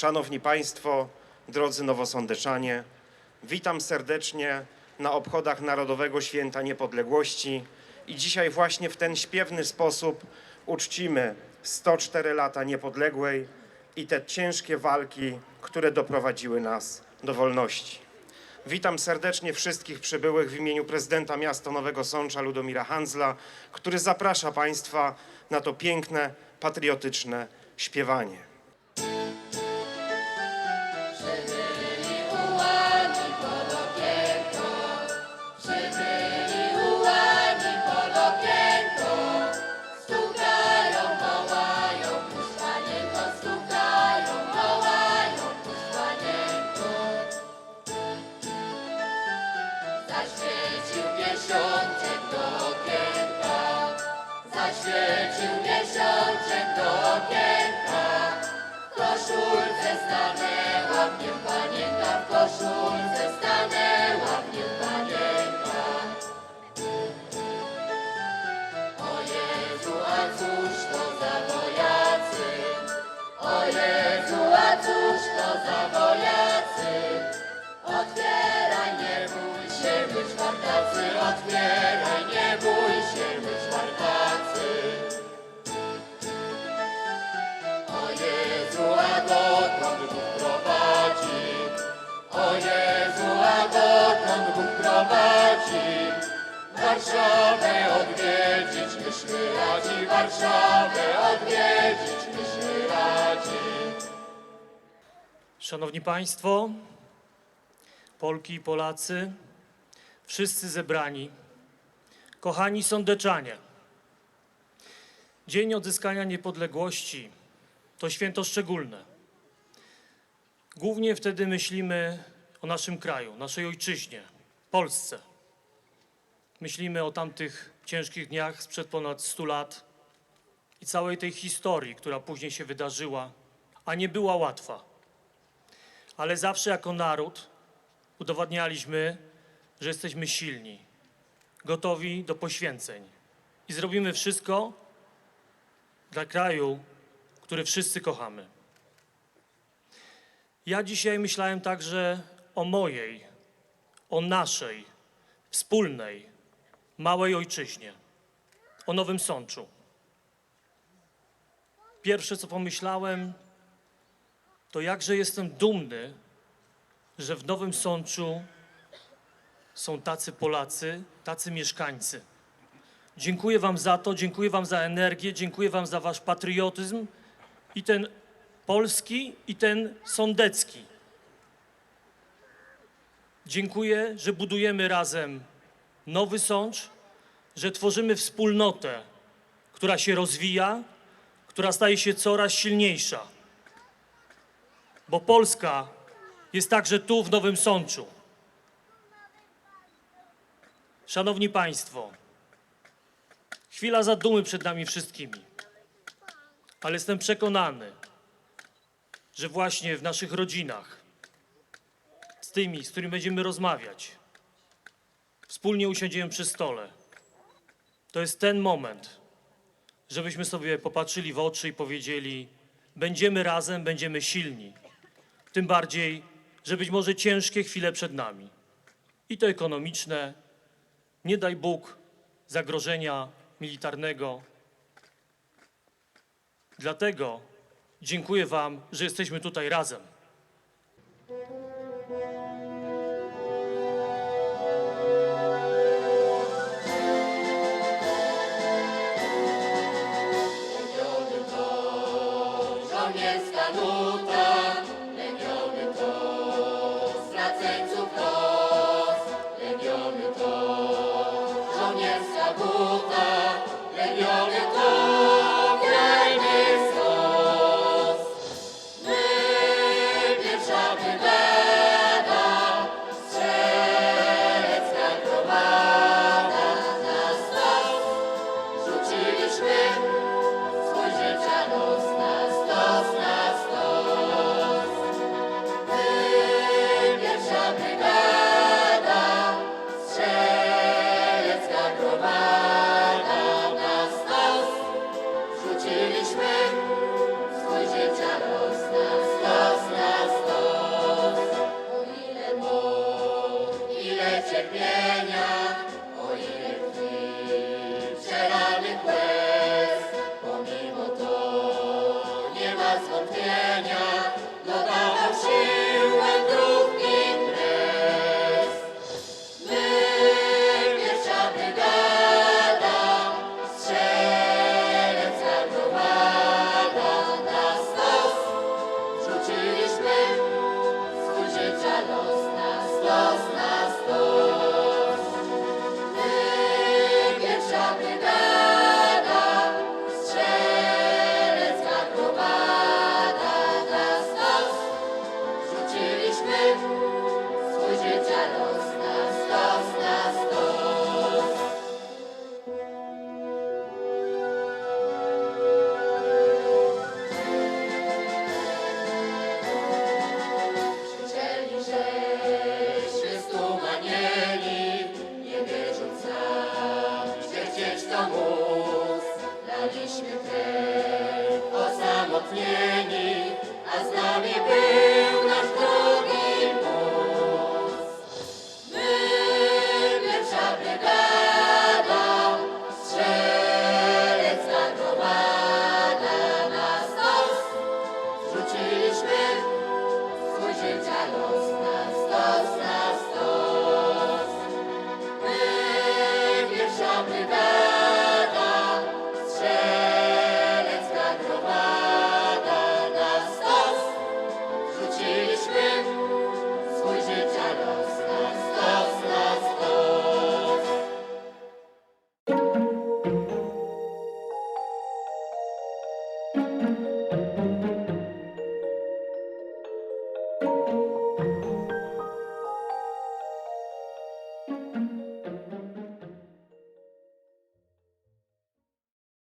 Szanowni Państwo, drodzy nowosądeczanie, witam serdecznie na obchodach Narodowego Święta Niepodległości i dzisiaj właśnie w ten śpiewny sposób uczcimy 104 lata niepodległej i te ciężkie walki, które doprowadziły nas do wolności. Witam serdecznie wszystkich przybyłych w imieniu prezydenta miasta Nowego Sącza Ludomira Hanzla, który zaprasza Państwa na to piękne, patriotyczne śpiewanie. Miesiączek do okienka, zaświecił miesiączek do okienka. W koszulce stanęła w nim panienka, w koszulce stanęła bój się. O Jezu, a prowadzi? O Jezu, a prowadzi? Warszawę odwiedzić myśmy radzi, Warszawę odwiedzić myśmy radzi. Szanowni Państwo, Polki i Polacy, wszyscy zebrani, kochani sądeczanie. Dzień odzyskania niepodległości to święto szczególne. Głównie wtedy myślimy o naszym kraju, naszej ojczyźnie, Polsce. Myślimy o tamtych ciężkich dniach sprzed ponad 100 lat i całej tej historii, która później się wydarzyła, a nie była łatwa ale zawsze jako naród udowadnialiśmy, że jesteśmy silni, gotowi do poświęceń i zrobimy wszystko dla kraju, który wszyscy kochamy. Ja dzisiaj myślałem także o mojej, o naszej, wspólnej, małej ojczyźnie, o Nowym Sączu. Pierwsze, co pomyślałem, to jakże jestem dumny, że w Nowym Sączu są tacy Polacy, tacy mieszkańcy. Dziękuję Wam za to, dziękuję Wam za energię, dziękuję Wam za Wasz patriotyzm i ten polski, i ten sądecki. Dziękuję, że budujemy razem Nowy Sącz, że tworzymy wspólnotę, która się rozwija, która staje się coraz silniejsza bo Polska jest także tu w Nowym Sączu. Szanowni Państwo, chwila zadumy przed nami wszystkimi, ale jestem przekonany, że właśnie w naszych rodzinach, z tymi, z którymi będziemy rozmawiać, wspólnie usiądziemy przy stole. To jest ten moment, żebyśmy sobie popatrzyli w oczy i powiedzieli: Będziemy razem, będziemy silni. Tym bardziej, że być może ciężkie chwile przed nami. I to ekonomiczne, nie daj Bóg, zagrożenia militarnego. Dlatego dziękuję Wam, że jesteśmy tutaj razem. boca, le gloria a tutti. tyle cierpienia. to mus, daliśmy Ty osamotnienie.